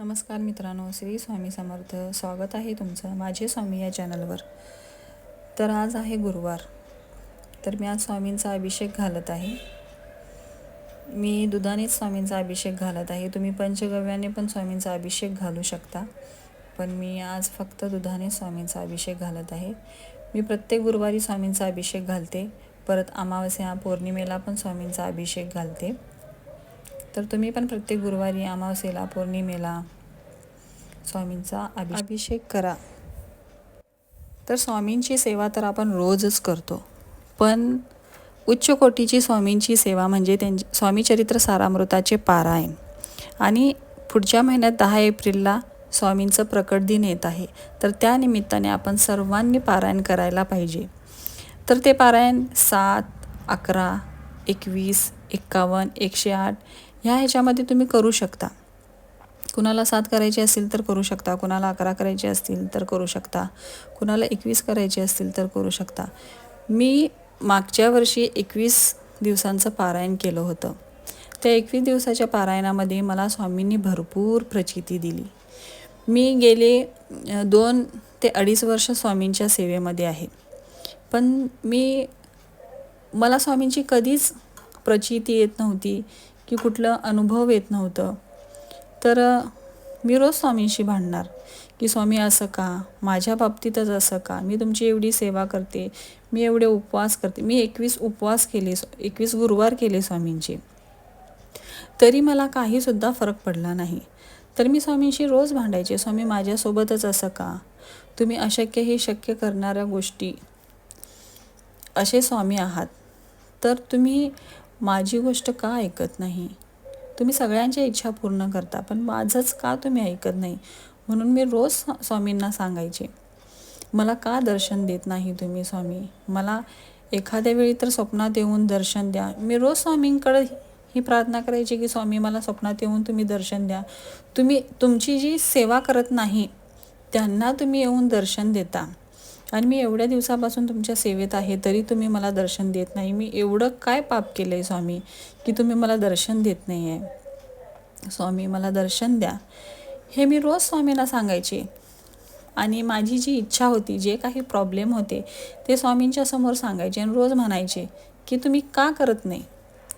नमस्कार मित्रांनो श्री स्वामी समर्थ. स्वागत आहे तुमचं माझे स्वामी या चॅनलवर. तर आज आहे गुरुवार. तर मी आज स्वामींचा अभिषेक घालत आहे. मी दुधानेच स्वामींचा अभिषेक घालत आहे. तुम्ही पंचगव्याने पण स्वामींचा अभिषेक घालू शकता. पण मी आज फक्त दुधाने स्वामींचा अभिषेक घालत आहे. मी प्रत्येक गुरुवारी स्वामींचा अभिषेक घालते. परत अमावस्या पौर्णिमेला पण स्वामींचा अभिषेक घालते. तर तुम्ही पण प्रत्येक गुरुवारी अमावस्येला पौर्णिमेला स्वामींचा अभिषेक करा. तर स्वामींची सेवा तर आपण रोजच करतो. पण उच्च कोटीची स्वामींची सेवा म्हणजे त्यांची स्वामी चरित्र सारामृताचे पारायण. आणि पुढच्या महिन्यात दहा एप्रिलला स्वामींचं प्रकट दिन येत आहे. तर त्यानिमित्ताने आपण सर्वांनी पारायण करायला पाहिजे. तर ते पारायण सात अकरा एकवीस एक्कावन्न एकशे आठ ह्या ह्याच्यामध्ये तुम्ही करू शकता. कुणाला सात करायची असतील तर करू शकता कुणाला अकरा करायचे असतील तर करू शकता कुणाला एकवीस करायचे असतील तर करू शकता. मी मागच्या वर्षी एकवीस दिवसांचं पारायण केलं होतं. त्या एकवीस दिवसाच्या पारायणामध्ये मला स्वामींनी भरपूर प्रचिती दिली. मी गेले दोन ते अडीच वर्ष स्वामींच्या सेवेमध्ये आहे. पण मी मला स्वामींची कधीच प्रचिती येत नव्हती. की कुठलं अनुभव येत नव्हतं. तर मी रोज स्वामींशी भांडणार की स्वामी असं का? माझ्या बाबतीतच असं का? मी तुमची एवढी सेवा करते मी एवढे उपवास करते मी एकवीस उपवास केले एकवीस गुरुवार केले स्वामींचे. तरी मला काहीसुद्धा फरक पडला नाही. तर मी स्वामींशी रोज भांडायचे स्वामी माझ्यासोबतच असं का? तुम्ही अशक्य हे शक्य करणाऱ्या गोष्टी असे स्वामी आहात. तर तुम्ही माझी गोष्ट का ऐकत नाही? तुम्ही सगळ्यांच्या इच्छा पूर्ण करता पण माझंच का तुम्ही ऐकत नाही? म्हणून मी रोज स्वामींना सांगायचे. मला का दर्शन देत नाही तुम्ही स्वामी? मला एखाद्या वेळी तर स्वप्नात येऊन दर्शन द्या. मी रोज स्वामींकडे ही प्रार्थना करायची की स्वामी मला स्वप्नात येऊन तुम्ही दर्शन द्या. तुम्ही तुमची जी सेवा करत नाही त्यांना तुम्ही येऊन दर्शन देता. आणि मी एवढ्या दिवसापासून तुमच्या सेवेत आहे तरी तुम्ही मला दर्शन देत नाही. मी एवढं काय पाप केलं आहे स्वामी की तुम्ही मला दर्शन देत नाही आहे स्वामी मला दर्शन द्या. हे मी रोज स्वामीला सांगायचे. आणि माझी जी इच्छा होती जे काही प्रॉब्लेम होते ते स्वामींच्या समोर सांगायचे आणि रोज म्हणायचे की तुम्ही का करत नाही?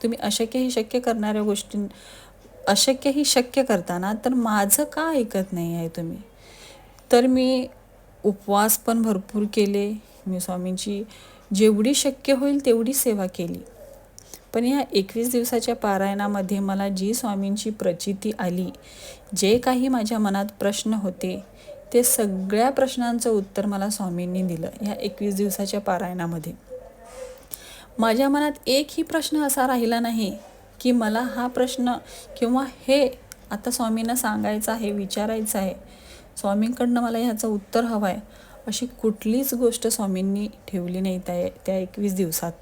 तुम्ही अशक्यही शक्य करणाऱ्या गोष्टी अशक्य ही शक्य करताना तर माझं का ऐकत नाही आहे तुम्ही? तर मी उपवास पण भरपूर केले. मी स्वामींची जेवढी शक्य होईल तेवढी सेवा केली. पण या एकवीस दिवसाच्या पारायणामध्ये मला जी स्वामींची प्रचिती आली जे काही माझ्या मनात प्रश्न होते ते सगळ्या प्रश्नांचं उत्तर मला स्वामींनी दिलं ह्या एकवीस दिवसाच्या पारायणामध्ये. माझ्या मनात एकही प्रश्न असा राहिला नाही की मला हा प्रश्न किंवा हे आता स्वामींना सांगायचं आहे विचारायचं आहे स्वामींकडनं मला ह्याचं उत्तर हवं आहे अशी कुठलीच गोष्ट स्वामींनी ठेवली नाही त्या त्या एकवीस दिवसात.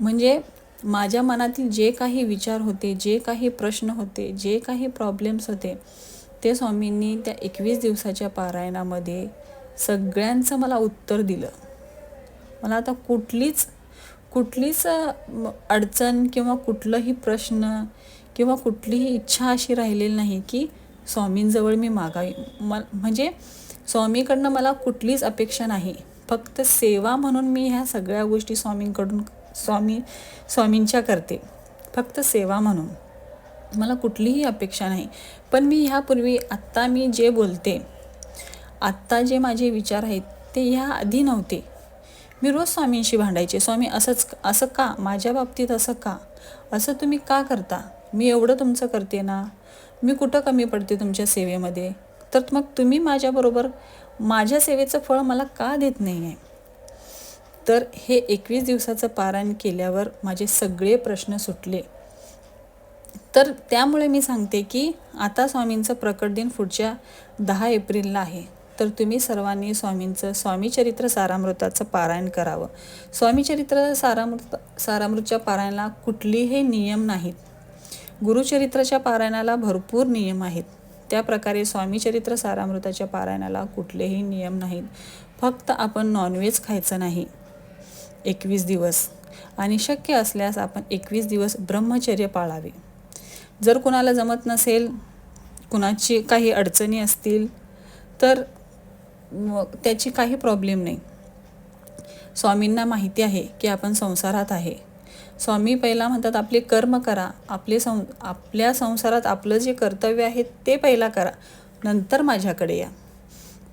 म्हणजे माझ्या मनातील जे काही विचार होते जे काही प्रश्न होते जे काही प्रॉब्लेम्स होते ते स्वामींनी त्या एकवीस दिवसाच्या पारायणामध्ये सगळ्यांचं मला उत्तर दिलं. मला आता कुठलीच कुठलीच अडचण किंवा कुठलंही प्रश्न किंवा कुठलीही इच्छा अशी राहिलेली नाही की स्वामींजवळ मी मागावी म म्हणजे स्वामीकडनं मला कुठलीच अपेक्षा नाही. फक्त सेवा म्हणून मी ह्या सगळ्या गोष्टी स्वामींकडून स्वामी स्वामींच्या करते. फक्त सेवा म्हणून. मला कुठलीही अपेक्षा नाही. पण मी ह्यापूर्वी आत्ता मी जे बोलते आत्ता जे माझे विचार आहेत ते ह्या आधी नव्हते. मी रोज स्वामींशी भांडायचे. स्वामी असंच असं का? माझ्या बाबतीत असं का? असं तुम्ही का करता? मी एवढं तुमचं करते ना? मी कुठं कमी पडते तुमच्या सेवेमध्ये? तर मग तुम्ही माझ्याबरोबर माझ्या सेवेचं फळ मला का देत नाही आहे तर हे एकवीस दिवसाचं पारायण केल्यावर माझे सगळे प्रश्न सुटले. तर त्यामुळे मी सांगते की आता स्वामींचं प्रकट दिन पुढच्या दहा एप्रिलला आहे. तर तुम्ही सर्वांनी स्वामींचं स्वामीचरित्र सारामृताचं पारायण करावं. स्वामीचरित्र सारामृत सारामृतच्या पारायणाला कुठलीही नियम नाहीत. गुरुचरित्राच्या पारायणाला भरपूर नियम आहेत. त्या प्रकारे स्वामीचरित्र सारामृताच्या पारायणाला कुठलेही नियम नाहीत. फक्त आपण नॉनव्हेज खायचं नाही. एकवीस दिवस. आणि शक्य असल्यास आपण एकवीस दिवस ब्रह्मचर्य पाळावे. जर कोणाला जमत नसेल कुणाची काही अडचणी असतील तर मग त्याची काही प्रॉब्लेम नाही. स्वामींना माहिती आहे की आपण संसारात आहे. स्वामी पहिला म्हणतात आपले कर्म करा. आपले सं आपल्या संसारात आपलं जे कर्तव्य आहे ते पहिला करा. नंतर माझ्याकडे या.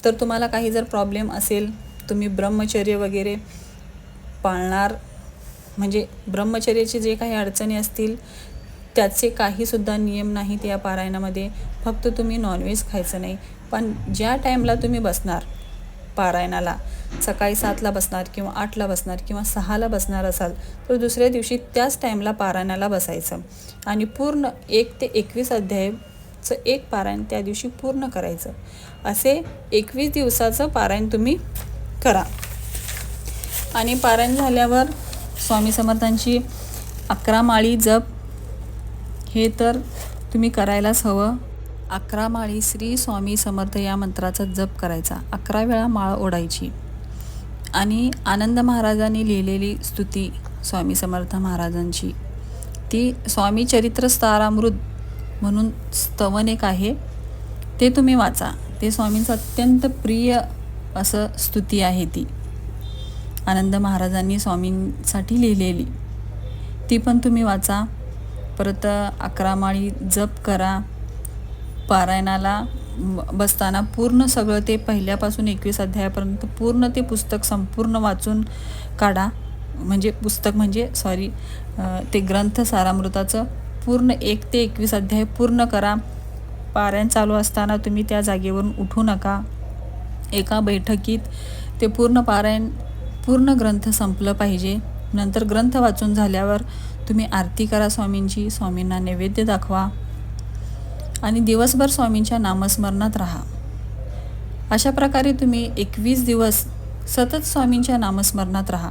तर तुम्हाला काही जर प्रॉब्लेम असेल तुम्ही ब्रह्मचर्य वगैरे पाळणार म्हणजे ब्रह्मचर्याचे जे काही अडचणी असतील त्याचे काहीसुद्धा नियम नाहीत या पारायणामध्ये. फक्त तुम्ही नॉनव्हेज खायचं नाही. पण ज्या टाईमला तुम्ही बसणार पारायणाला सकाळी सातला बसणार किंवा आठला बसणार किंवा सहाला बसणार असाल तर दुसऱ्या दिवशी त्याच टाईमला पारायणाला बसायचं. आणि पूर्ण एक ते एकवीस अध्यायचं एक पारायण त्या दिवशी पूर्ण करायचं. असे एकवीस दिवसाचं पारायण तुम्ही करा. आणि पारायण झाल्यावर स्वामी समर्थांची अकरा माळी जप हे तर तुम्ही करायलाच हवं. अकरा माळी श्री स्वामी समर्थ या मंत्राचा जप करायचा. अकरा वेळा माळ ओढायची. आणि आनंद महाराजांनी लिहिलेली स्तुती स्वामी समर्थ महाराजांची. ती स्वामी चरित्र स्तारामृत म्हणून स्तवन एक आहे. ते तुम्ही वाचा. ते स्वामींचं अत्यंत प्रिय असं स्तुती आहे ती. आनंद महाराजांनी स्वामींसाठी लिहिलेली. ती पण तुम्ही वाचा. परत अकरा माळी जप करा. पारायणाला ब- बसताना पूर्ण सगळं ते पहिल्यापासून एकवीस अध्यायापर्यंत पूर्ण ते पुस्तक संपूर्ण वाचून काढा. म्हणजे पुस्तक म्हणजे सॉरी ते ग्रंथ सारामृताचं पूर्ण एक ते एकवीस अध्याय पूर्ण करा. पारायण चालू असताना तुम्ही त्या जागेवरून उठू नका. एका बैठकीत ते पूर्ण पारायण पूर्ण ग्रंथ संपलं पाहिजे. नंतर ग्रंथ वाचून झाल्यावर तुम्ही आरती करा स्वामींची. स्वामींना नैवेद्य दाखवा. आणि दिवसभर स्वामींच्या नामस्मरणात राहा. अशा प्रकारे तुम्ही एकवीस दिवस सतत स्वामींच्या नामस्मरणात राहा.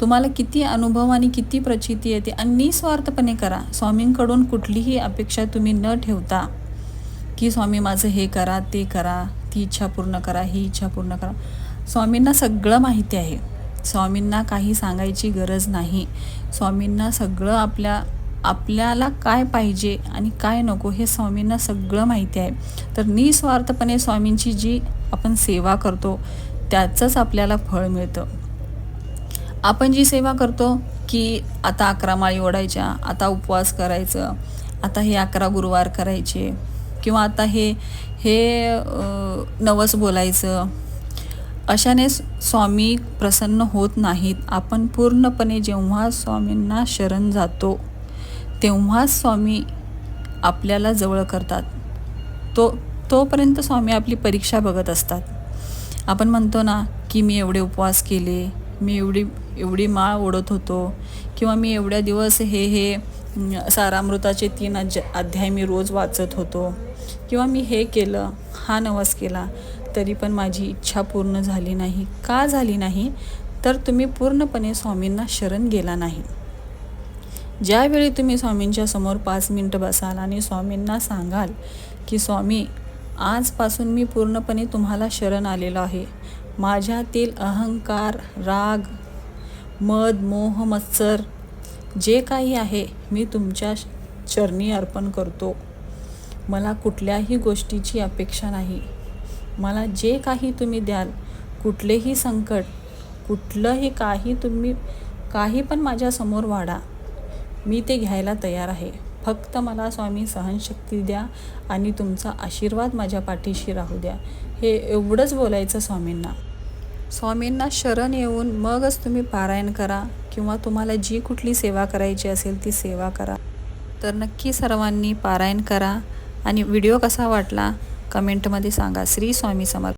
तुम्हाला किती अनुभव आणि किती प्रचिती येते आणि निस्वार्थपणे करा. स्वामींकडून कुठलीही अपेक्षा तुम्ही न ठेवता की स्वामी माझं हे करा ते करा ती इच्छा पूर्ण करा ही इच्छा पूर्ण करा. स्वामींना सगळं माहिती आहे. स्वामींना काही सांगायची गरज नाही. स्वामींना सगळं आपल्या आपल्याला काय पाहिजे आणि काय नको हे स्वामींना सगळं माहिती आहे. तर निस्वार्थपणे स्वामींची जी आपण सेवा करतो त्याचंच आपल्याला फळ मिळतं. आपण जी सेवा करतो की आता अकरा माळी ओढायच्या आता उपवास करायचं आता हे अकरा गुरुवार करायचे किंवा आता हे हे नवस बोलायचं अशाने स्वामी प्रसन्न होत नाहीत. आपण पूर्णपणे जेव्हा स्वामींना शरण जातो तेव्हाच स्वामी आपल्याला जवळ करतात. तो तोपर्यंत स्वामी आपली परीक्षा बघत असतात. आपण म्हणतो ना की मी एवढे उपवास केले मी एवढी एवढी माळ ओढत होतो किंवा मी एवढ्या दिवस हे हे सारामृताचे तीन अज अध्याय मी रोज वाचत होतो किंवा मी हे केलं हा नवस केला तरी पण माझी इच्छा पूर्ण झाली नाही. का झाली नाही? तर तुम्ही पूर्णपणे स्वामींना शरण गेला नाही. ज्यावेळी तुम्ही स्वामींच्या समोर पाच मिनटं बसाल आणि स्वामींना सांगाल की स्वामी आजपासून मी पूर्णपणे तुम्हाला शरण आलेलो आहे. माझ्यातील अहंकार राग मद मोह मत्सर जे काही आहे मी तुमच्या चरणी अर्पण करतो. मला कुठल्याही गोष्टीची अपेक्षा नाही. मला जे काही तुम्ही द्याल कुठलेही संकट कुठलंही काही तुम्ही काही पण माझ्यासमोर वाढा. मी ते घ्यायला तयार आहे. फक्त मला स्वामी सहनशक्ती द्या आणि तुमचा आशीर्वाद माझ्या पाठीशी राहू द्या. हे एवढंच बोलायचं स्वामींना. स्वामींना शरण येऊन मगच तुम्ही पारायण करा किंवा तुम्हाला जी कुठली सेवा करायची असेल ती सेवा करा. तर नक्की सर्वांनी पारायण करा. आणि व्हिडिओ कसा वाटला कमेंटमध्ये सांगा. श्री स्वामी समर्थ